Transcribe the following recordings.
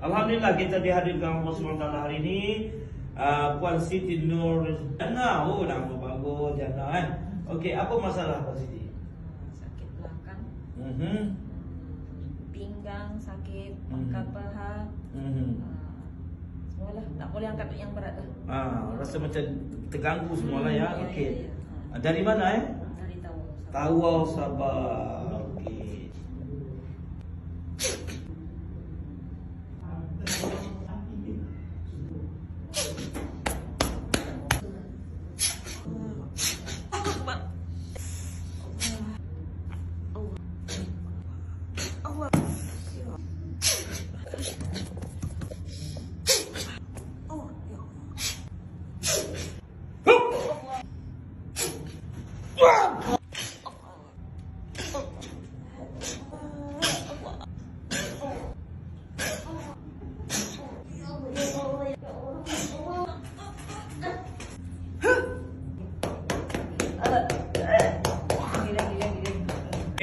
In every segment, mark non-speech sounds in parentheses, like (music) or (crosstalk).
Alhamdulillah kita dihadirkan Allah SWT hari ini uh, Puan Siti Nur Jana Oh nama bagus Jana kan Okey apa masalah Puan Siti? sakit belakang, Mhm. pinggang sakit, Hmm. pangkal paha, Mhm. ah, semualah tak boleh angkat yang berat dah. Ah, rasa macam terganggu semualah ya. Hmm, ya, Okey. ya, ya. Ah, Dari mana eh? Dari tahu. Tawau Sabah. Okey. Okey,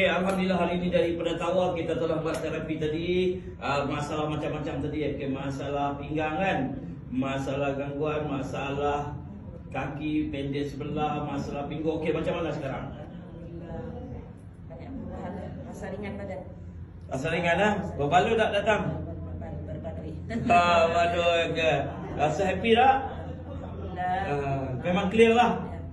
alhamdulillah hari ini daripada Tawau kita telah buat terapi tadi. Uh, masalah macam-macam tadi okey masalah pinggang kan masalah gangguan masalah kaki pendek sebelah masalah pinggang okey macam mana sekarang Alhamdulillah banyak perubahan dah. rasa ringan badan. rasa ringan ah berbaloi tak datang Ber- Berbateri. (laughs) ah waduh ke rasa happy tak Alhamdulillah. Ah, memang clear lah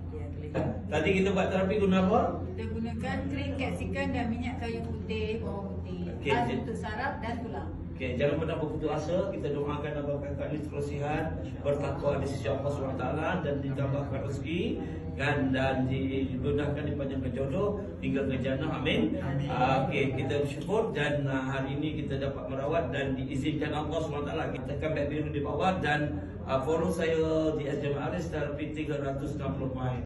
Ya, clear. tadi kita buat terapi guna apa Kita gunakan krim capsicum dan minyak kayu putih, bawang putih. Jadi- untuk saraf dan tulang. Okey, jangan pernah berputus asa. Kita doakan abang kakak ni terus sihat, bertakwa di sisi Allah SWT dan ditambahkan rezeki kan dan dimudahkan dipanjangkan jodoh hingga ke jannah. Amin. Uh, Okey, kita bersyukur dan uh, hari ini kita dapat merawat dan diizinkan Allah SWT. Kita akan back biru di bawah dan uh, follow saya di SJM Aris terapi 360 main.